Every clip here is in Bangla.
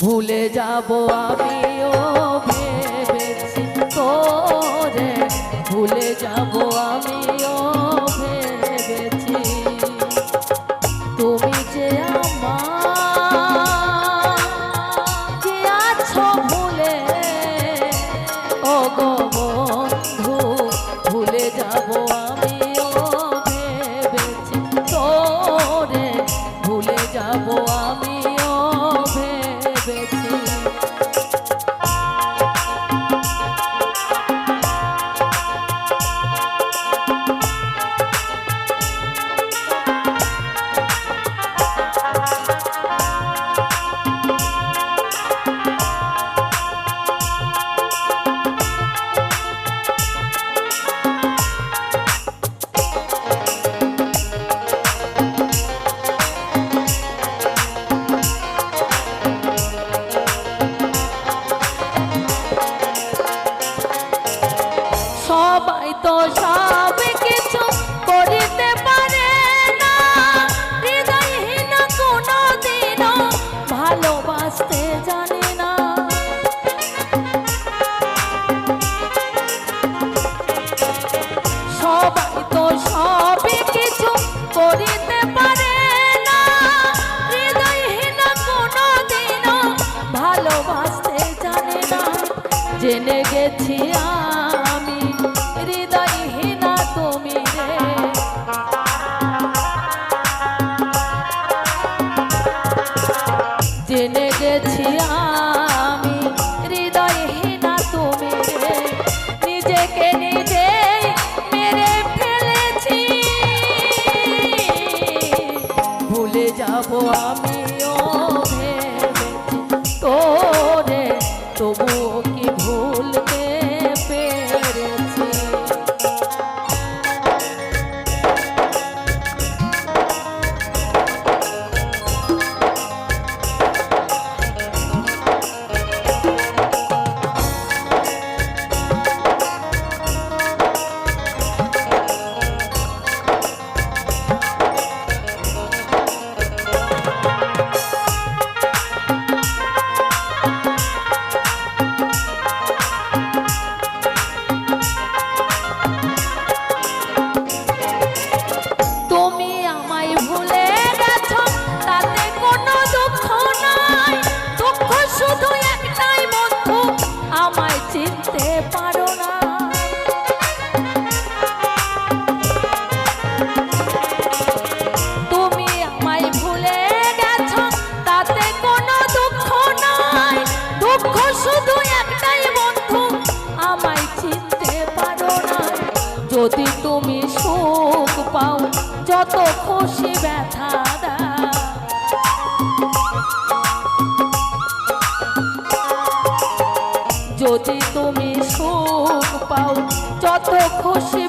भूले जाबो आमियो भेबे सिंतो भूले जाबो आमियो 好。যদি তুমি সুখ পাও যত খুশি ব্যথা যদি তুমি সুখ পাও যত খুশি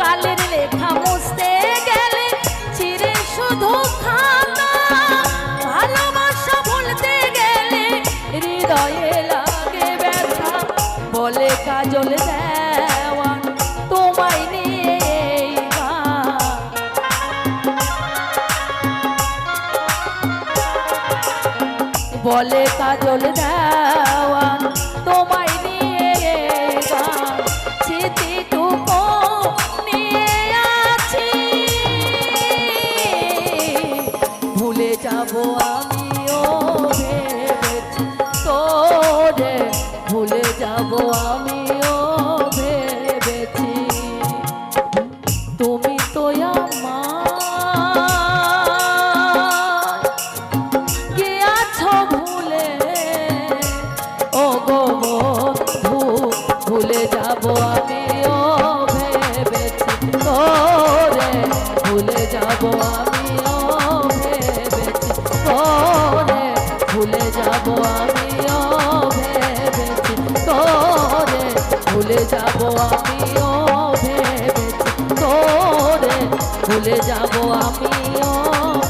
কালের লেখা গেলে চিরে শুধু বলতে গেলে বলে কাজল বলে কাজল দেওয়া তোমার আমিও ভেবেছি তোরে ভুলে যাব আমিও যাব আমিও ভেবে তোরে ভুলে যাব আমিও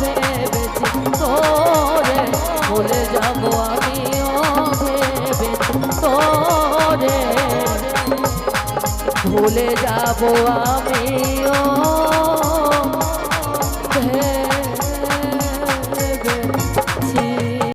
ভেবে তোরে ভুলে যাব আমিও ভেবে তোরে ভুলে যাব আমিও